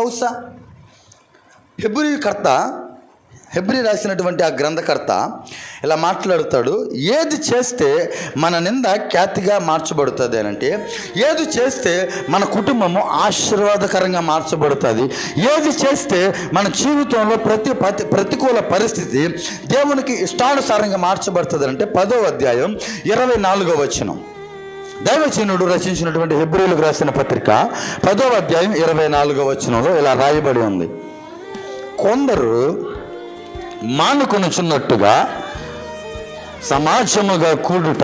బహుశా హెబ్రి కర్త హెబ్రి రాసినటువంటి ఆ గ్రంథకర్త ఇలా మాట్లాడుతాడు ఏది చేస్తే మన నింద ఖ్యాతిగా మార్చబడుతుంది అని అంటే ఏది చేస్తే మన కుటుంబము ఆశీర్వాదకరంగా మార్చబడుతుంది? ఏది చేస్తే మన జీవితంలో ప్రతి ప్రతి ప్రతికూల పరిస్థితి దేవునికి ఇష్టానుసారంగా మార్చబడుతుంది అంటే పదో అధ్యాయం ఇరవై నాలుగో వచనం. దైవచనుడు రచించినటువంటి హెబ్రిలకు రాసిన పత్రిక పదో అధ్యాయం ఇరవై నాలుగో వచనంలో ఇలా రాయబడి ఉంది. కొందరు మానుకొనుచున్నట్టుగా సమాజముగా కూడుట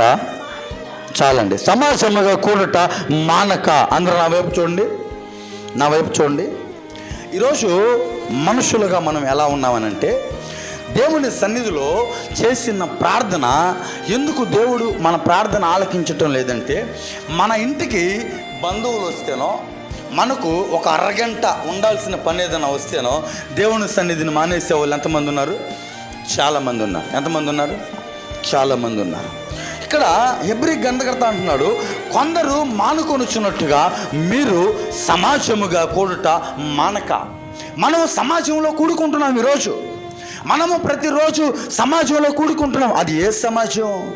చాలండి. సమాజముగా కూడుట మానక. అందరూ నా వైపు చూడండి. నా వైపు చూడండి. ఈరోజు మనుషులుగా మనం ఎలా ఉన్నామనంటే దేవుని సన్నిధిలో చేసిన ప్రార్థన ఎందుకు దేవుడు మన ప్రార్థన ఆలకించటం లేదంటే మన ఇంటికి బంధువులు వస్తేనో మనకు ఒక అరగంట ఉండాల్సిన పని ఏదైనా వస్తేనో దేవుని సన్నిధిని మానేసే వాళ్ళు ఎంతమంది ఉన్నారు? చాలామంది ఉన్నారు. ఎంతమంది ఉన్నారు? చాలామంది ఉన్నారు. ఇక్కడ ఎబ్రి గంధకర్త అంటున్నాడు కొందరు మానుకొనుచున్నట్టుగా మీరు సమాజముగా కూడుట మానక. మనం సమాజంలో కూడుకుంటున్నాం ఈరోజు. మనము ప్రతిరోజు సమాజంలో కూడుకుంటున్నాం. అది ఏ సమాజం?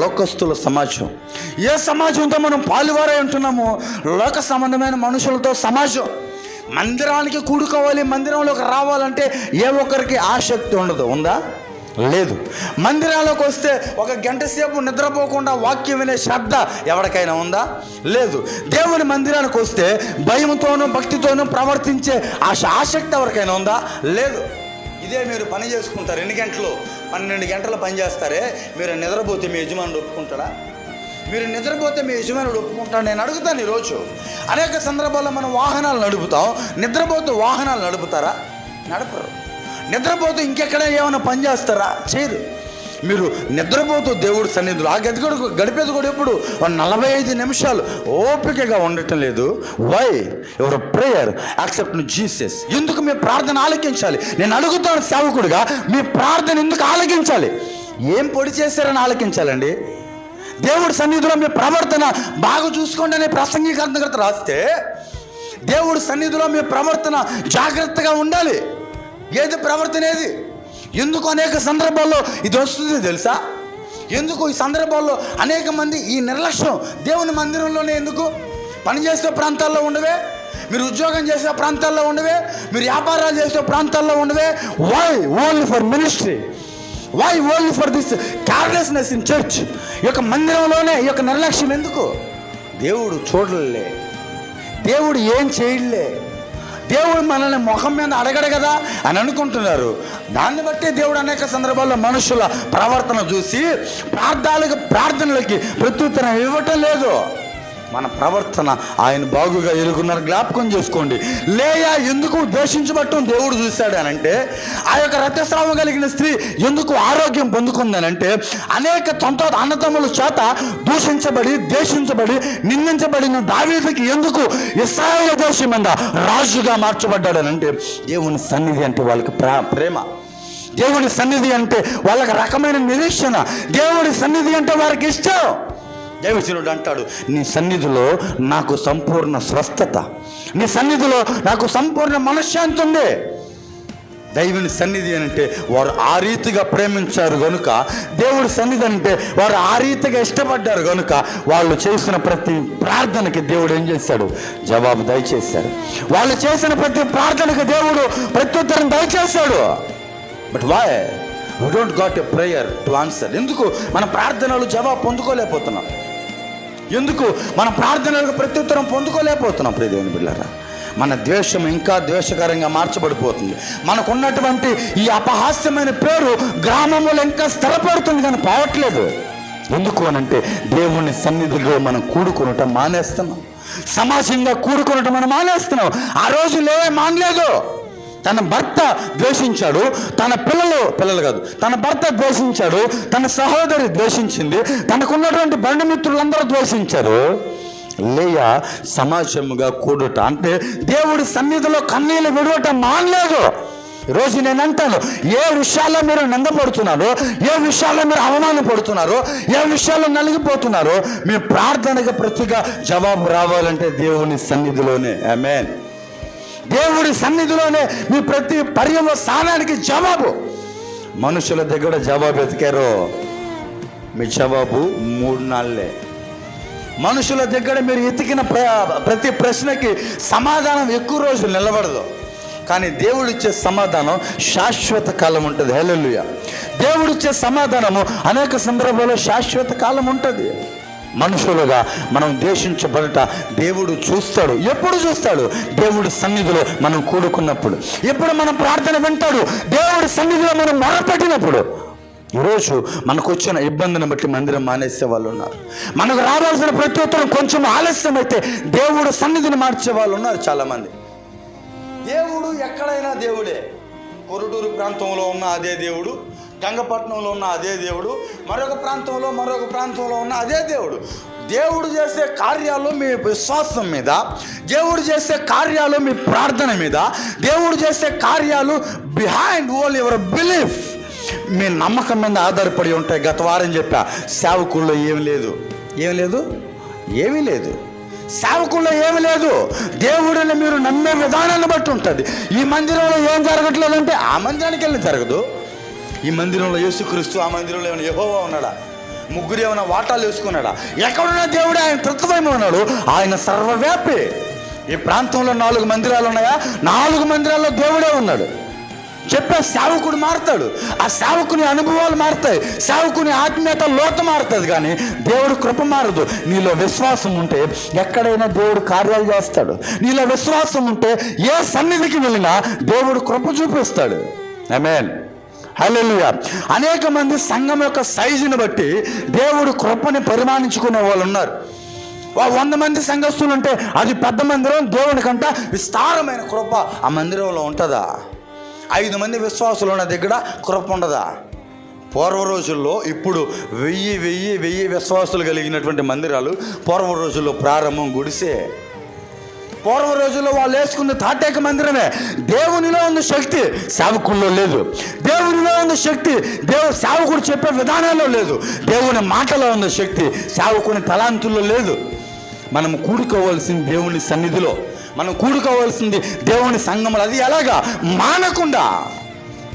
లోకస్తుల సమాజం. ఏ సమాజంతో మనం పాలువారై ఉంటున్నాము? లోక సంబంధమైన మనుషులతో సమాజం. మందిరానికి కూడుకోవాలి మందిరంలోకి రావాలంటే ఏ ఒక్కరికి ఆసక్తి ఉండదు. ఉందా? లేదు. మందిరాలకు వస్తే ఒక గంట సేపు నిద్రపోకుండా వాక్యం వినే శ్రద్ధ ఎవరికైనా ఉందా? లేదు. దేవుని మందిరానికి వస్తే భయంతోనూ భక్తితోనూ ప్రవర్తించే ఆశ ఆసక్తి ఎవరికైనా ఉందా? లేదు. ఇదే మీరు పని చేసుకుంటారు. ఎన్ని గంటలు? పన్నెండు గంటలు పని చేస్తారే. మీరు నిద్రపోతే మీ యజమానుడు ఒప్పుకుంటాడా? మీరు నిద్రపోతే మీ యజమానుడు ఒప్పుకుంటాడు? నేను అడుగుతాను ఈరోజు. అనేక సందర్భాల్లో మనం వాహనాలు నడుపుతాం. నిద్రపోతే వాహనాలు నడుపుతారా? నడపరు. నిద్రపోతే ఇంకెక్కడ ఏమైనా పని చేస్తారా? చేయరు. మీరు నిద్రపోతూ దేవుడు సన్నిధిలో ఆ గది కూడా గడిపేది కూడా ఎప్పుడు? నలభై ఐదు నిమిషాలు ఓపికగా ఉండటం లేదు. Why your prayer accept Jesus ఎందుకు మీ ప్రార్థన ఆలకించాలి? నేను అడుగుతాను సేవకుడుగా మీ ప్రార్థన ఎందుకు ఆలకించాలి? ఏం పొడి చేశారని ఆలకించాలండి? దేవుడి సన్నిధిలో మీ ప్రవర్తన బాగా చూసుకోండి అనే ప్రసంగీకరణకర్త రాస్తే దేవుడి సన్నిధిలో మీ ప్రవర్తన జాగ్రత్తగా ఉండాలి. ఏది ప్రవర్తన ఏది? ఎందుకు అనేక సందర్భాల్లో ఇది వస్తుంది తెలుసా? ఎందుకు ఈ సందర్భాల్లో అనేక మంది ఈ నిర్లక్ష్యం దేవుని మందిరంలోనే ఎందుకు? పనిచేసే ప్రాంతాల్లో ఉండవే మీరు ఉద్యోగం చేసే ప్రాంతాల్లో ఉండవే మీరు వ్యాపారాలు చేసే ప్రాంతాల్లో ఉండవే. Why only for ministry why only for this carelessness in church ఈ యొక్క మందిరంలోనే ఈ యొక్క నిర్లక్ష్యం ఎందుకు? దేవుడు చూడలే దేవుడు ఏం చేయలే దేవుడు మనల్ని ముఖం మీద అడగడు కదా అని అనుకుంటున్నారు. దాన్ని బట్టి దేవుడు అనేక సందర్భాల్లో మనుషుల ప్రవర్తన చూసి ప్రార్థనలకు ప్రార్థనలకి ప్రత్యుత్తరం ఇవ్వటం లేదు. మన ప్రవర్తన ఆయన బాగుగా ఎరుగున్నారు జ్ఞాపకం చేసుకోండి. లేయా ఎందుకు ద్వేషించబట్టం దేవుడు చూశాడు అని అంటే ఆ యొక్క రక్తస్రావం కలిగిన స్త్రీ ఎందుకు ఆరోగ్యం పొందుకుందని అంటే అనేక తొంత అన్నతమ్ముల చేత దూషించబడి ద్వేషించబడి నిందించబడిన దావీదికి ఎందుకు ఇస్రాయల దేశం మీద రాజుగా మార్చబడ్డాడు అని అంటే దేవుని సన్నిధి అంటే వాళ్ళకి ప్రేమ. దేవుని సన్నిధి అంటే వాళ్ళకి రకమైన నిరీక్షణ. దేవుడి సన్నిధి అంటే వారికి ఇష్టం. దైవజనుడు అంటాడు నీ సన్నిధిలో నాకు సంపూర్ణ స్వస్థత. నీ సన్నిధిలో నాకు సంపూర్ణ మనశ్శాంతి ఉంది. దైవుని సన్నిధి అంటే వారు ఆ రీతిగా ప్రేమించారు కనుక దేవుడి సన్నిధి అంటే వారు ఆ రీతిగా ఇష్టపడ్డారు కనుక వాళ్ళు చేసిన ప్రతి ప్రార్థనకి దేవుడు ఏం చేశాడు జవాబు దయచేశాడు వాళ్ళు చేసిన ప్రతి ప్రార్థనకి దేవుడు ప్రత్యుత్తరం దయచేశాడు but why we don't got a prayer to answer ఎందుకు? మన ప్రార్థనలు జవాబు పొందుకోలేకపోతున్నాం. ఎందుకు? మన ప్రార్థనలకు ప్రత్యుత్తరం పొందుకోలేకపోతున్నాం ప్రియదేవుని బిళ్ళారా మన ద్వేషం ఇంకా ద్వేషకరంగా మార్చబడిపోతుంది. మనకున్నటువంటి ఈ అపహాస్యమైన పేరు గ్రామంలో ఇంకా స్థిరపడుతుంది కానీ పోవట్లేదు. ఎందుకు అనంటే దేవుని సన్నిధిలో మనం కూడుకునటం మానేస్తున్నాం. సమాజంగా కూడుకునటం మనం మానేస్తున్నాం. ఆ రోజు లేవే మానలేదు. తన భర్త ద్వేషించాడు తన పిల్లలు పిల్లలు కాదు తన భర్త ద్వేషించాడు తన సహోదరి ద్వేషించింది తనకున్నటువంటి బంధుమిత్రులందరూ ద్వేషించారు. లేయ సమాజముగా కూడుట అంటే దేవుడి సన్నిధిలో కన్నీళ్ళు విడవటం మానలేదు. రోజు నేను అంటాను ఏ విషయాల్లో మీరు నిందపడుతున్నారో ఏ విషయాల్లో మీరు అవమానపడుతున్నారో ఏ విషయాల్లో నలిగిపోతున్నారో మీ ప్రార్థనకు ప్రతిగా జవాబు రావాలంటే దేవుని సన్నిధిలోనే. ఆమెన్. దేవుడి సన్నిధిలోనే మీ ప్రతి పర్యవసానానికి జవాబు. మనుషుల దగ్గర జవాబు ఎతికారు? మీ జవాబు మూడు నాళ్ళే. మనుషుల దగ్గర మీరు ఎతికిన ప్ర ప్రతి ప్రశ్నకి సమాధానం ఎక్కువ రోజులు నిలబడదు. కానీ దేవుడు ఇచ్చే సమాధానం శాశ్వత కాలం ఉంటుంది. హెలెలుయ దేవుడు ఇచ్చే సమాధానము అనేక సందర్భాల్లో శాశ్వత కాలం ఉంటుంది. మనుషులుగా మనం దేశించబడట దేవుడు చూస్తాడు. ఎప్పుడు చూస్తాడు? దేవుడి సన్నిధిలో మనం కూడుకున్నప్పుడు. ఎప్పుడు మనం ప్రార్థన వింటాడు? దేవుడి సన్నిధిలో మనం మొరపెట్టినప్పుడు. ఈరోజు మనకు వచ్చిన ఇబ్బందిని బట్టి మందిరం మానేసే వాళ్ళు ఉన్నారు మనకు రావాల్సిన ప్రతి ఉత్తరం కొంచెం ఆలస్యం అయితే దేవుడు సన్నిధిని మార్చే వాళ్ళు ఉన్నారు చాలామంది. దేవుడు ఎక్కడైనా దేవుడే. కొరటూరు ప్రాంతంలో ఉన్న అదే దేవుడు. గంగపట్నంలో ఉన్న అదే దేవుడు మరొక ప్రాంతంలో మరొక ప్రాంతంలో ఉన్న అదే దేవుడు. దేవుడు చేసే కార్యాలు మీ విశ్వాసం మీద దేవుడు చేసే కార్యాలు మీ ప్రార్థన మీద దేవుడు చేసే కార్యాలు బిహైండ్ ఓల్ యువర్ బిలీఫ్ మీ నమ్మకం మీద ఆధారపడి ఉంటాయి. గత వారం చెప్పా సేవకుల్లో ఏమి లేదు. ఏమి లేదు? ఏమీ లేదు. సేవకుల్లో ఏమి లేదు. దేవుడిని మీరు నమ్మే విధానాన్ని బట్టి ఉంటుంది. ఈ మందిరంలో ఏం జరగట్లేదంటే ఆ మందిరానికి వెళ్ళి జరగదు. ఈ మందిరంలో యేసుక్రీస్తు ఆ మందిరంలో ఏమైనా యహోవా ఉన్నాడా? ముగ్గురు ఏమైనా వాటాలు వేసుకున్నాడా? ఎక్కడున్న దేవుడు ఆయన తృత్వమై ఉన్నాడు. ఆయన సర్వవ్యాపి. ఈ ప్రాంతంలో నాలుగు మందిరాలు ఉన్నాయా? నాలుగు మందిరాల్లో దేవుడే ఉన్నాడు. చెప్పే సేవకుడు మారుతాడు. ఆ సేవకుని అనుభవాలు మారుతాయి. సేవకుని ఆత్మీయత లోతు మారుతుంది కానీ దేవుడు కృప మారదు. నీలో విశ్వాసం ఉంటే ఎక్కడైనా దేవుడు కార్యాలు చేస్తాడు. నీలో విశ్వాసం ఉంటే ఏ సన్నిధికి వెళ్ళినా దేవుడు కృప చూపిస్తాడు. ఐ మీన్ హల్లెలూయా అనేక మంది సంఘం యొక్క సైజుని బట్టి దేవుడు కృపని పరిమాణించుకునే వాళ్ళు ఉన్నారు. వంద మంది సంఘస్థులు ఉంటే అది పెద్ద మందిరం దేవుని కంట విస్తారమైన కృప ఆ మందిరంలో ఉంటుందా? ఐదు మంది విశ్వాసులు ఉన్న దగ్గర కృప ఉండదా? పూర్వ రోజుల్లో ఇప్పుడు వెయ్యి వెయ్యి వెయ్యి విశ్వాసులు కలిగినటువంటి మందిరాలు పూర్వ రోజుల్లో ప్రారంభం గుడిసే. పూర్వ రోజుల్లో వాళ్ళు వేసుకున్న తాటేక మందిరమే. దేవునిలో ఉన్న శక్తి సేవకుల్లో లేదు. దేవునిలో ఉన్న శక్తి దేవు సేవకుడు చెప్పే విధానంలో లేదు. దేవుని మాటలో ఉన్న శక్తి సేవకుని తలాంతుల్లో లేదు. మనం కూడుకోవాల్సింది దేవుని సన్నిధిలో. మనం కూడుకోవాల్సింది దేవుని సంఘములు. అది ఎలాగా? మానకుండా.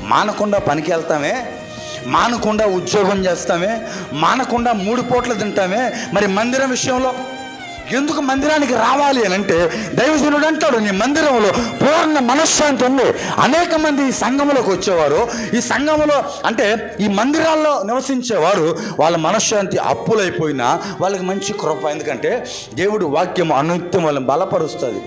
మానకుండా పనికి వెళ్తామే మానకుండా ఉద్యోగం చేస్తామే. మానకుండా మూడు పూటలు తింటామే. మరి మందిరం విషయంలో ఎందుకు మందిరానికి రావాలి అని అంటే దైవజనుడు అంటాడు నీ మందిరంలో పూర్ణ మనశ్శాంతి ఉంది. అనేక మంది ఈ సంఘంలోకి వచ్చేవారు. ఈ సంఘంలో అంటే ఈ మందిరాల్లో నివసించేవారు వాళ్ళ మనశ్శాంతి అప్పులైపోయినా వాళ్ళకి మంచి కృప. ఎందుకంటే దేవుడు వాక్యం అనునిత్యం వాళ్ళని బలపరుస్తుంది.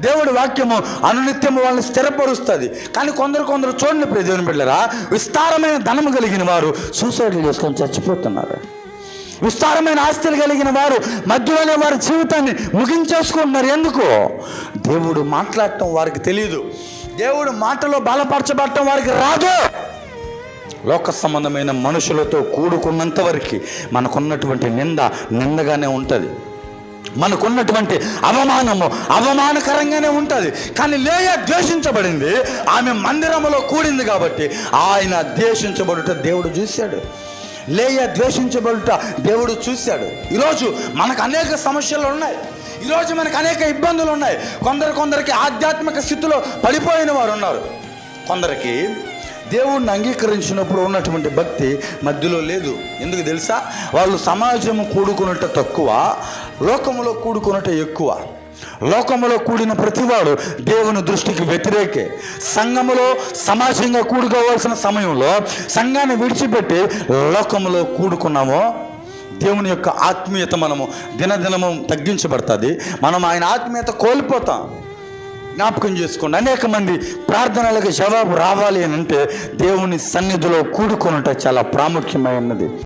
దేవుడి వాక్యము అనునిత్యము వాళ్ళని స్థిరపరుస్తుంది. కానీ కొందరు కొందరు చూడండి ప్రియ బిడ్డరా విస్తారమైన ధనము కలిగిన వారు సూసైడ్లు చేసుకొని చచ్చిపోతున్నారు. విస్తారమైన ఆస్తులు కలిగిన వారు మధ్యలోనే వారి జీవితాన్ని ముగించేసుకుంటున్నారు. ఎందుకు? దేవుడు మాట్లాడటం వారికి తెలియదు దేవుడు మాటలో బలపరచబడటం వారికి రాదు. లోక సంబంధమైన మనుషులతో కూడుకున్నంత వరకు మనకున్నటువంటి నింద నిందగానే ఉంటుంది. మనకున్నటువంటి అవమానము అవమానకరంగానే ఉంటుంది. కానీ లేయ ద్వేషించబడింది. ఆమె మందిరములో కూడింది కాబట్టి ఆయన ద్వేషించబడుట దేవుడు చూశాడు. లేయ ద్వేషించబడుట దేవుడు చూశాడు. ఈరోజు మనకు అనేక సమస్యలు ఉన్నాయి. ఈరోజు మనకు అనేక ఇబ్బందులు ఉన్నాయి. కొందరు కొందరికి ఆధ్యాత్మిక స్థితిలో పడిపోయిన వారు ఉన్నారు. కొందరికి దేవుణ్ణి అంగీకరించినప్పుడు ఉన్నటువంటి భక్తి మధ్యలో లేదు. ఎందుకు తెలుసా? వాళ్ళు సమాజం కూడుకున్నట్టు తక్కువ లోకములో కూడుకున్నట్టు ఎక్కువ. లోకములో కూడిన ప్రతివాడు దేవుని దృష్టికి వ్యతిరేకే. సంఘములో సమాజంగా కూడుకోవాల్సిన సమయంలో సంఘాన్ని విడిచిపెట్టి లోకములో కూడుకున్నామో దేవుని యొక్క ఆత్మీయత మనము దినదినము తగ్గించబడుతుంది. మనం ఆయన ఆత్మీయత కోల్పోతాం. జ్ఞాపకం చేసుకోండి. అనేక మంది ప్రార్థనలకు జవాబు రావాలి అని అంటే దేవుని సన్నిధిలో కూడుకున్నట చాలా ప్రాముఖ్యమైనది.